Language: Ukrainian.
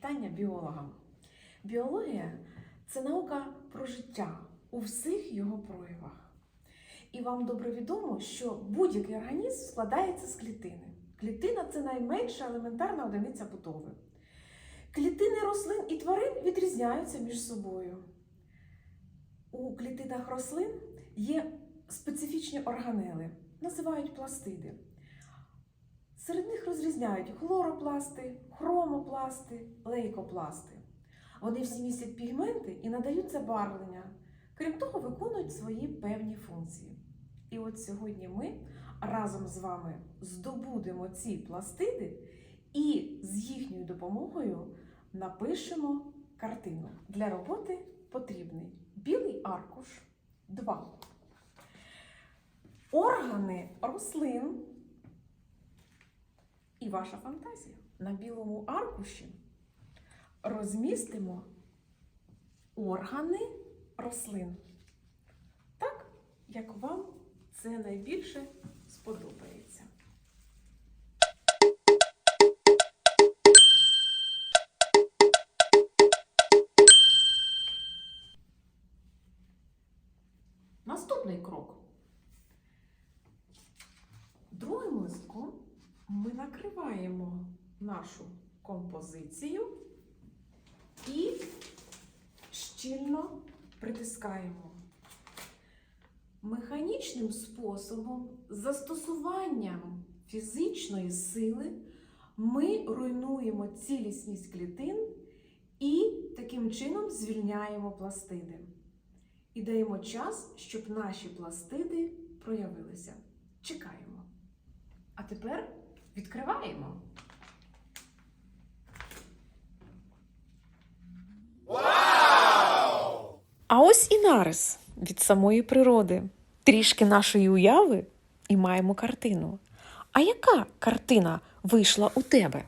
Вітання біологам. Біологія це наука про життя у всіх його проявах. І вам добре відомо, що будь-який організм складається з клітини. Клітина це найменша елементарна одиниця будови. Клітини рослин і тварин відрізняються між собою. У клітинах рослин є специфічні органели, називають пластиди. Серед них розрізняють хлоропласти, хромопласти, лейкопласти. Вони всі містять пігменти і надають забарвлення. Крім того, виконують свої певні функції. І от сьогодні ми разом з вами здобудемо ці пластиди і з їхньою допомогою напишемо картину. Для роботи потрібний білий аркуш 2. Органи рослин і ваша фантазія. На білому аркуші розмістимо органи рослин. Так, як вам це найбільше сподобається. Наступний крок. Накриваємо нашу композицію і щільно притискаємо. Механічним способом, застосуванням фізичної сили, ми руйнуємо цілісність клітин і таким чином звільняємо пластиди. І даємо час, щоб наші пластиди проявилися. Чекаємо. А тепер відкриваємо. А ось і нарис від самої природи. Трішки нашої уяви і маємо картину. А яка картина вийшла у тебе?